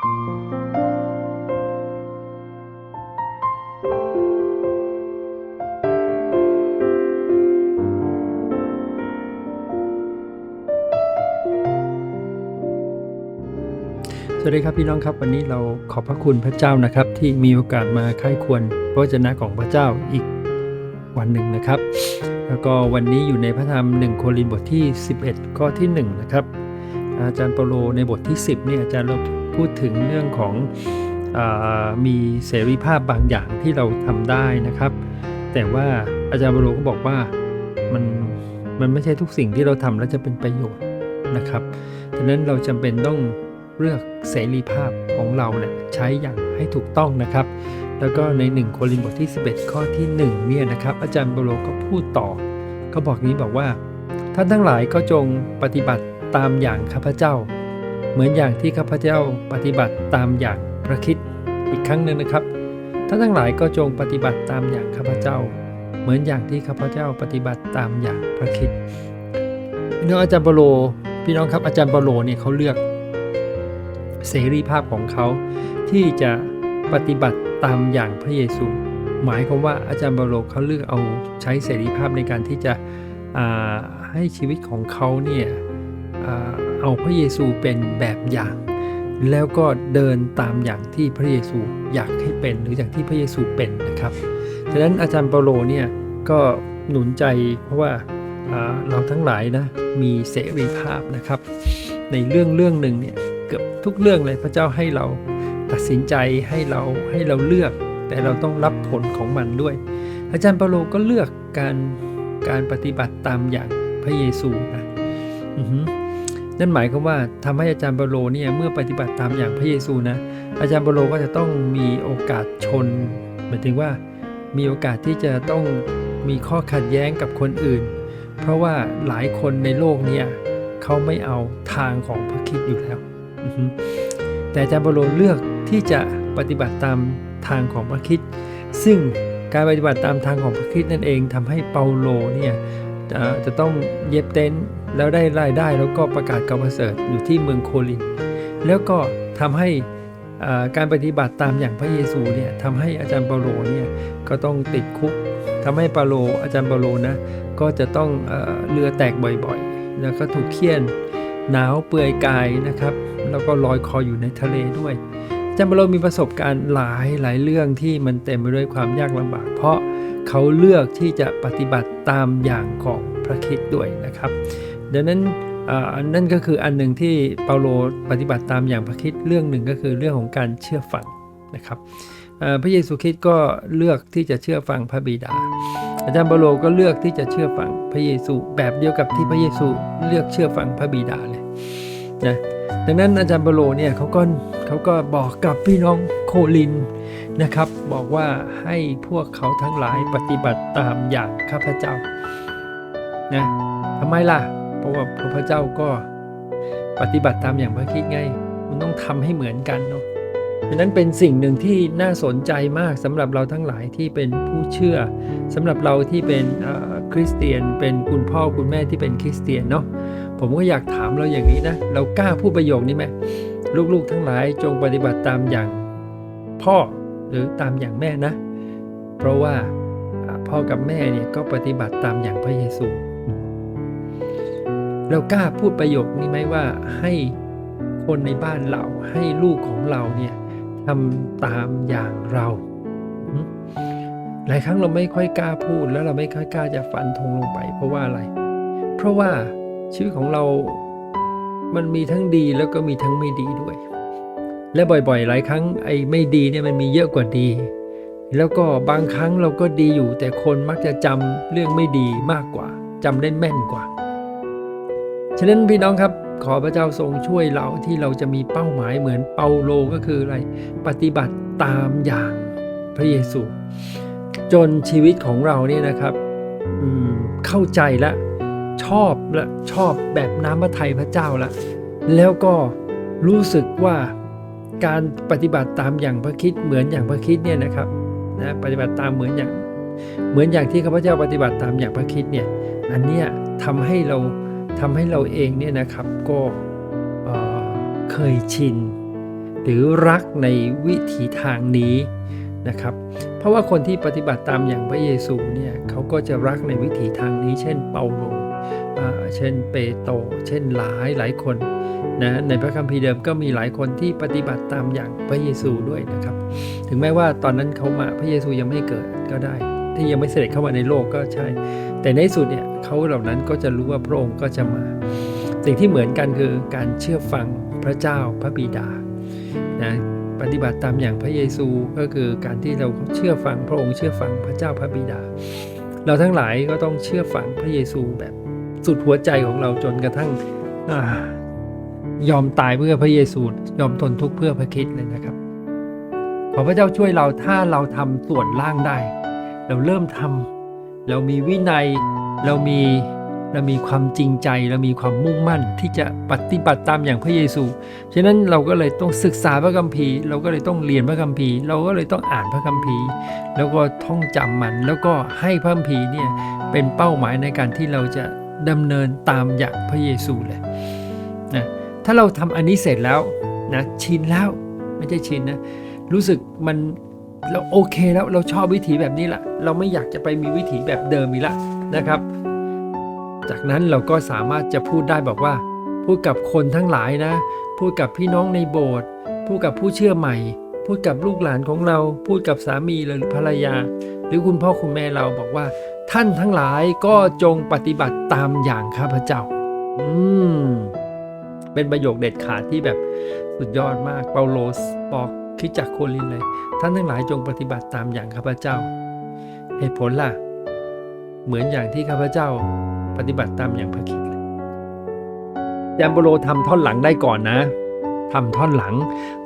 สวัสดีครับพี่น้องครับวันนี้เราขอบพระคุณพระเจ้านะครับ ที่มีโอกาสมาค่ายควรพระวจนะของพระเจ้าอีกวันหนึ่งนะครับ แล้วก็วันนี้อยู่ในพระธรรม1โครินธ์บทที่ 11 ข้อที่1นะครับอาจารย์เปโลในบทที่ 10เนี่ยอาจารย์เรา พูดถึงเรื่องของอมีเสรีภาพบางอย่างที่เราทำได้นะครับ แต่ว่าอาจารย์เปาโลก็บอกว่ามันมันไม่ใช่ทุกสิ่งที่เราทำแล้วจะเป็นประโยชน์นะครับดังนั้นเราจำเป็นต้องเลือกเสรีภาพของเราเนี่ยใช้อย่างให้ถูกต้องนะครับ แล้วก็ใน 1 โครินธ์บทที่ 11 ข้อที่1เนี่ยนะครับ อาจารย์เปโลก็พูดต่อ ก็บอกนี้บอกว่า ท่านทั้งหลายก็จงปฏิบัติตามอย่างข้าพเจ้า เหมือนอย่างที่ข้าพเจ้าปฏิบัติตามอย่างพระคิดอีกครั้งหนึ่งนะครับท่านทั้งหลายก็จงปฏิบัติตามอย่างข้าพเจ้า เหมือนอย่างที่ข้าพเจ้าปฏิบัติตามอย่างพระคิดพี่น้องอาจารย์เปโลพี่น้องครับอาจารย์เปโลเนี่ยเขาเลือกเสรีภาพของเขาที่จะปฏิบัติตามอย่างพระเยซู หมายความว่าอาจารย์เปโลเขาเลือกเอาใช้เสรีภาพในการที่จะให้ชีวิตของเขาเนี่ย เอาพระเยซูเป็นแบบอย่าง แล้วก็เดินตามอย่างที่พระเยซูอยากให้เป็นหรืออย่างที่พระเยซูเป็นนะครับฉะนั้นอาจารย์เปาโลเนี่ยก็หนุนใจเพราะว่าเราทั้งหลายนะมีเสรีภาพนะครับ ในเรื่องเรื่องหนึ่งเนี่ยเกือบทุกเรื่องเลยพระเจ้าให้เราตัดสินใจให้เราให้เราเลือก แต่เราต้องรับผลของมันด้วย อาจารย์เปาโลก็เลือกการการปฏิบัติตามอย่างพระเยซูนะ นั่นหมายความว่าทำให้อาจารย์เปโลเนี่ยเมื่อปฏิบัติตามอย่างพระเยซูนะอาจารย์เปโลก็จะต้องมีโอกาสชนหมายถึงว่ามีโอกาสที่จะต้องมีข้อขัดแย้งกับคนอื่น เพราะว่าหลายคนในโลกเนี่ยเขาไม่เอาทางของพระคิดอยู่แล้ว แต่อาจารย์เปโลเลือกที่จะปฏิบัติตามทางของพระคิดซึ่งการปฏิบัติตามทางของพระคริสต์นั่นเองทำให้เปาโลเนี่ย จะต้องเย็บเต็นท์แล้วได้รายได้แล้วก็ประกาศกำประเสริฐอยู่ที่เมืองโคลิน แล้วก็ทำให้การปฏิบัติตามอย่างพระเยซูเนี่ยทำให้อาจารย์เปาโลเนี่ยก็ต้องติดคุกทำให้เปาโลอาจารย์เปาโลนะก็จะต้องเอ่อเรือแตกบ่อยๆแล้วก็ถูกเคี่ยนหนาวเปื่อยกายนะครับ แล้วก็ลอยคออยู่ในทะเลด้วยอาจารย์เปาโลมีประสบการณ์หลายหลายเรื่องที่มันเต็มไปด้วยความยากลำบาก เพราะ เขาเลือกที่จะปฏิบัติตามอย่างของพระคิดด้วยนะครับดังนั้นอ่านั่นก็คืออันหนึ่งที่เปาโลปฏิบัติตามอย่างพระคิดเรื่องหนึ่งก็คือเรื่องของการเชื่อฟังนะครับพระเยซูคริสต์ก็เลือกที่จะเชื่อฟังพระบิดา อาจารย์เปาโลก็เลือกที่จะเชื่อฟังพระเยซูแบบเดียวกับที่พระเยซูเลือกเชื่อฟังพระบิดาเลยนะดังนั้นอาจารย์เปาโลเนี่ยเขาก็เขาก็บอกกับพี่น้องโคลิน นะครับ บอกว่าให้พวกเขาทั้งหลายปฏิบัติตามอย่างข้าพเจ้านะทำไมล่ะ เพราะว่าพระเจ้าก็ปฏิบัติตามอย่างพระคิดไง มันต้องทำให้เหมือนกันเนาะดังนั้นเป็นสิ่งหนึ่งที่น่าสนใจมากสำหรับเราทั้งหลายที่เป็นผู้เชื่อสำหรับเราที่เป็นคริสเตียน เป็นคุณพ่อคุณแม่ที่เป็นคริสเตียนเนาะผมก็อยากถามเราอย่างนี้นะ เรากล้าพูดประโยคนี้ไหมลูกๆทั้งหลายจงปฏิบัติตามอย่างพ่อ หรือตามอย่างแม่นะ เพราะว่าพ่อกับแม่เนี่ยก็ปฏิบัติตามอย่างพระเยซู เรากล้าพูดประโยคนี้ไหมว่าให้คนในบ้านเราให้ลูกของเราเนี่ยทำตามอย่างเรา หลายครั้งเราไม่ค่อยกล้าพูดแล้วเราไม่ค่อยกล้าจะฟันธงลงไป เพราะว่าอะไร เพราะว่าชีวิตของเรามันมีทั้งดีแล้วก็มีทั้งไม่ดีด้วย และบ่อยๆ หลายครั้งไอ้ไม่ดีเนี่ยมันมีเยอะกว่าดี แล้วก็บางครั้งเราก็ดีอยู่ แต่คนมักจะจำเรื่องไม่ดีมากกว่าจำได้แม่นกว่า ฉะนั้นพี่น้องครับขอพระเจ้าทรงช่วยเราที่เราจะมีเป้าหมายเหมือนเปาโลก็คืออะไร ปฏิบัติตามอย่างพระเยซู จนชีวิตของเราเนี่ยนะครับเข้าใจละชอบละชอบแบบน้ำพระทัยพระเจ้าละแล้วก็รู้สึกว่า การปฏิบัติตามอย่างพระคิดเหมือนอย่างพระคิดเนี่ยนะครับนะปฏิบัติตามเหมือนอย่างเหมือนอย่างที่ข้าพเจ้าปฏิบัติตามอย่างพระคิดเนี่ยอันเนี้ยทำให้เราทำให้เราเองเนี่ยนะครับก็เเคยชิน หรือรักในวิถีทางนี้นะครับ เพราะว่าคนที่ปฏิบัติตามอย่างพระเยซูเนี่ยเขาก็จะรักในวิถีทางนี้ เช่นเปาโลเช่นเปโตรเช่นหลายหลายคน นะในพระคัมภีร์เดิมก็มีหลายคนที่ปฏิบัติตามอย่างพระเยซูด้วยนะครับ ถึงแม้ว่าตอนนั้นเขามาพระเยซูยังไม่เกิดก็ได้ ที่ยังไม่เสด็จเข้ามาในโลกก็ใช่ แต่ในสุดเนี่ยเขาเหล่านั้นก็จะรู้ว่าพระองค์ก็จะมา สิ่งที่เหมือนกันคือการเชื่อฟังพระเจ้าพระบิดานะปฏิบัติตามอย่างพระเยซูก็คือการที่เราเชื่อฟังพระองค์เชื่อฟังพระเจ้าพระบิดา เราทั้งหลายก็ต้องเชื่อฟังพระเยซูแบบสุดหัวใจของเราจนกระทั่งอา ยอมตายเพื่อพระเยซูยอมทนทุกข์เพื่อพระคิดเลยนะครับ ขอพระเจ้าช่วยเราถ้าเราทำส่วนล่างได้ เราเริ่มทำเรามีวินัยเรามีเรามีความจริงใจเรามีความมุ่งมั่นที่จะปฏิบัติตามอย่างพระเยซู ฉะนั้นเราก็เลยต้องศึกษาพระคัมภีร์ เราก็เลยต้องเรียนพระคัมภีร์ เราก็เลยต้องอ่านพระคัมภีร์ แล้วก็ท่องจำมัน แล้วก็ให้พระคัมภีร์เนี่ยเป็นเป้าหมายในการที่เราจะดำเนินตามอย่างพระเยซูเลยนะ ถ้าเราทำอันนี้เสร็จแล้วนะชินแล้วไม่ใช่ชินนะรู้สึกมันเราโอเคแล้วเราชอบวิถีแบบนี้ละเราไม่อยากจะไปมีวิถีแบบเดิมอีกละนะครับ จากนั้นเราก็สามารถจะพูดได้บอกว่า พูดกับคนทั้งหลายนะ พูดกับพี่น้องในโบสถ์พูดกับผู้เชื่อใหม่ พูดกับลูกหลานของเรา พูดกับสามีหรือภรรยา หรือคุณพ่อคุณแม่เราบอกว่า ท่านทั้งหลายก็จงปฏิบัติตามอย่างข้าพเจ้า อืม เป็นประโยคเด็ดขาดที่แบบสุดยอดมากเปาโลสบอกคิดจักโคลินเลย ท่านทั้งหลายจงปฏิบัติตามอย่างข้าพเจ้า เหตุผลล่ะ เหมือนอย่างที่ข้าพเจ้าปฏิบัติตามอย่างพระคิดเลยามโบโลทำท่อนหลังได้ก่อนนะทำท่อนหลัง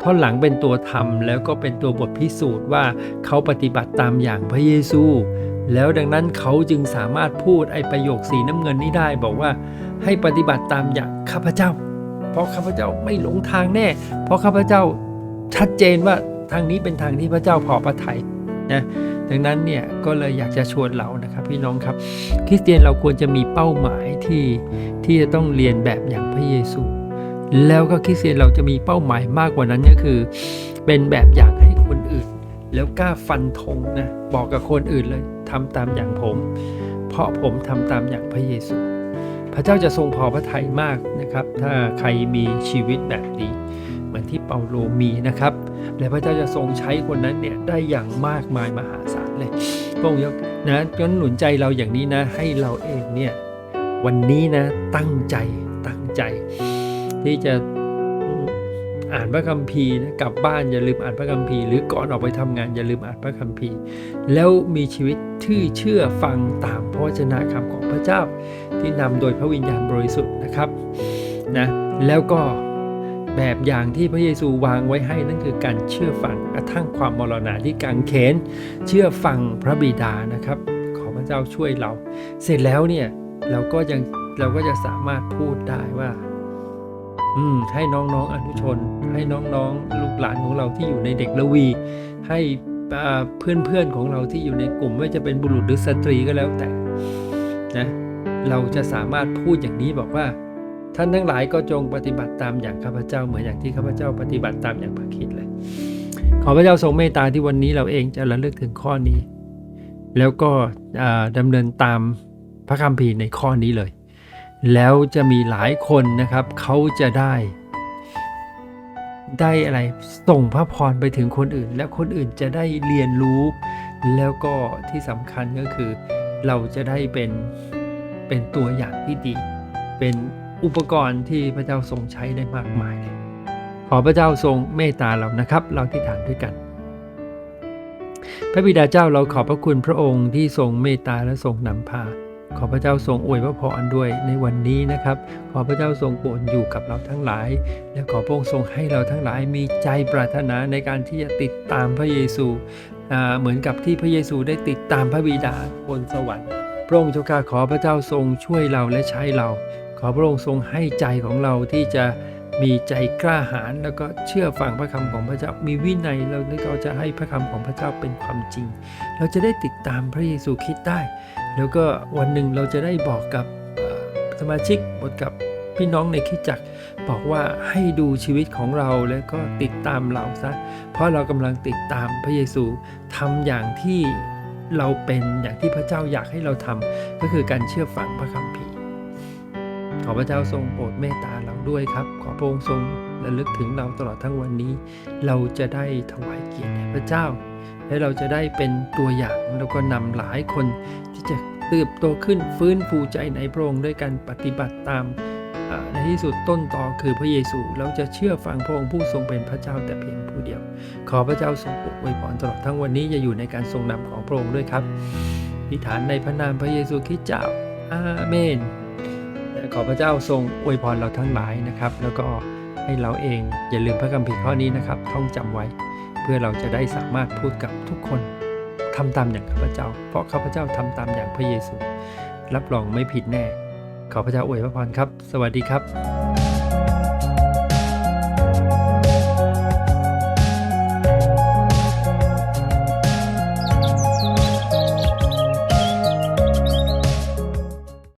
ท่อนหลังเป็นตัวทำแล้วก็เป็นตัวบทพิสูจน์ว่าเขาปฏิบัติตามอย่างพระเยซู แล้วดังนั้นเขาจึงสามารถพูดไอประโยคสีน้ำเงินนี้ได้บอกว่าให้ปฏิบัติตามอย่างข้าพเจ้า เพราะข้าพเจ้าไม่หลงทางแน่ เพราะข้าพเจ้าชัดเจนว่าทางนี้เป็นทางที่พระเจ้าพอพระทัยนะดังนั้นเนี่ยก็เลยอยากจะชวนเรานะครับพี่น้องครับคริสเตียนเราควรจะมีเป้าหมายที่ที่จะต้องเรียนแบบอย่างพระเยซู แล้วก็คริสเตียนเราจะมีเป้าหมายมากกว่านั้นก็คือ เป็นแบบอย่างให้คนอื่น แล้วกล้าฟันธงนะบอกกับคนอื่นเลยทำตามอย่างผม เพราะผมทำตามอย่างพระเยซู พระเจ้าจะทรงพอพระทัยมากนะครับ ถ้าใครมีชีวิตแบบนี้ เหมือนที่เปาโลมีนะครับ และพระเจ้าจะทรงใช้คนนั้นเนี่ยได้อย่างมากมายมหาศาลเลยพระองค์ยกนะจนหนุนใจเราอย่างนี้นะ ให้เราเองเนี่ยวันนี้นะตั้งใจตั้งใจ ที่จะ อ่านพระคัมภีร์นะกลับบ้านอย่าลืมอ่านพระคัมภีร์หรือก่อนออกไปทำงานอย่าลืมอ่านพระคัมภีร์ แล้วมีชีวิตที่เชื่อฟังตามพระวจนะคำของพระเจ้า ที่นำโดยพระวิญญาณบริสุทธิ์นะครับนะแล้วก็แบบอย่างที่พระเยซูวางไว้ให้นั่นคือการเชื่อฟังกระทั่งความมรณาที่กางเขน เชื่อฟังพระบิดานะครับ ขอพระเจ้าช่วยเรา เสร็จแล้วเนี่ยเราก็ยังเราก็จะสามารถพูดได้ว่า อืมให้น้องๆอนุชน ให้น้องๆ ลูกหลานของเราที่อยู่ในเด็กละวี ให้เพื่อนๆของเราที่อยู่ในกลุ่มไม่ว่าจะเป็นบุรุษหรือสตรีก็แล้วแต่นะเราจะสามารถพูดอย่างนี้บอกว่าท่านทั้งหลายก็จงปฏิบัติตามอย่างข้าพเจ้าเหมือนอย่างที่ข้าพเจ้าปฏิบัติตามอย่างพระคิดเลย ขอพระเจ้าทรงเมตตาที่วันนี้เราเองจะระลึกถึงข้อนี้ แล้วก็อ่าดำเนินตามพระคัมภีร์ในข้อนี้เลย แล้วจะมีหลายคนนะครับเขาจะได้ ได้อะไรส่งพระพรไปถึงคนอื่น และคนอื่นจะได้เรียนรู้ แล้วก็ที่สำคัญก็คือ เราจะได้เป็นเป็นตัวอย่างที่ดี เป็นอุปกรณ์ที่พระเจ้าทรงใช้ได้มากมาย ขอพระเจ้าทรงเมตตาเรานะครับ เราที่ฐานด้วยกันพระบิดาเจ้าเราขอบพระคุณพระองค์ที่ทรงเมตตาและทรงนำพา ขอพระเจ้าทรงอวยพระพรด้วยในวันนี้นะครับ ขอพระเจ้าทรงโปรดอยู่กับเราทั้งหลาย และขอพระองค์ทรงให้เราทั้งหลายมีใจปรารถนาในการที่จะติดตามพระเยซูเหมือนกับที่พระเยซูได้ติดตามพระบิดาบนสวรรค์ พระองค์เจ้าข้าขอพระเจ้าทรงช่วยเราและใช้เรา ขอพระองค์ทรงให้ใจของเราที่จะ มีใจกล้าหาญแล้วก็เชื่อฟังพระคำของพระเจ้า มีวินัยเราเราจะให้พระคำของพระเจ้าเป็นความจริง เราจะได้ติดตามพระเยซูคริดได้ แล้วก็วันหนึ่งเราจะได้บอกกับสมาชิกบอกกับพี่น้องในคิดจักบอกว่าให้ดูชีวิตของเราแล้วก็ติดตามเราซะเพราะเรากำลังติดตามพระเยซูทำอย่างที่เราเป็นอย่างที่พระเจ้าอยากให้เราทำก็คือการเชื่อฟังพระคัมภีร์ ขอพระเจ้าทรงโปรดเมตตาเราด้วยครับ ขอพระองค์ทรงระลึกถึงเราตลอดทั้งวันนี้ เราจะได้ถวายเกียรติแด่พระเจ้า และเราจะได้เป็นตัวอย่างแล้วก็นำหลายคนที่จะเติบโตขึ้นฟื้นฟูใจในพระองค์ด้วยการปฏิบัติตามในที่สุดต้นตอคือพระเยซูเราจะเชื่อฟังพระองค์ผู้ทรงเป็นพระเจ้าแต่เพียงผู้เดียว ขอพระเจ้าทรงโปรดอวยพรตลอดทั้งวันนี้จะอยู่ในการทรงนำของพระองค์ด้วยครับอธิษฐานในพระนามพระเยซูคริสต์เจ้าอาเมน ขอพระเจ้าทรงอวยพรเราทั้งหลายนะครับ แล้วก็ให้เราเองอย่าลืมพระคัมภีร์ข้อนี้นะครับ ท่องจำไว้ เพื่อเราจะได้สามารถพูดกับทุกคนทำตามอย่างข้าพเจ้า เพราะข้าพเจ้าทำตามอย่างพระเยซู รับรองไม่ผิดแน่ ขอพระเจ้าอวยพระพรครับ สวัสดีครับ